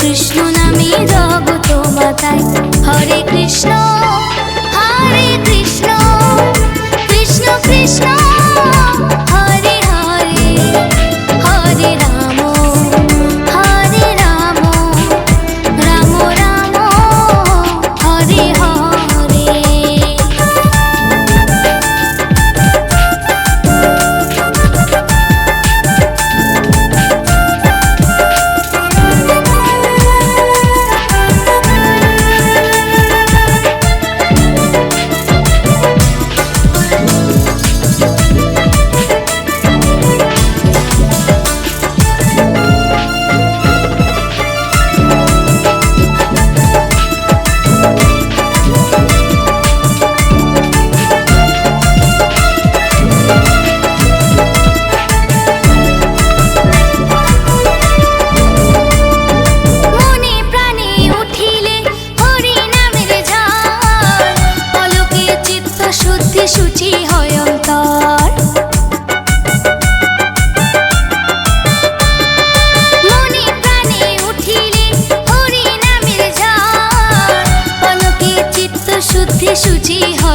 কৃষ্ণ নামে রব তো মাথায় হরে কৃষ্ণ। जी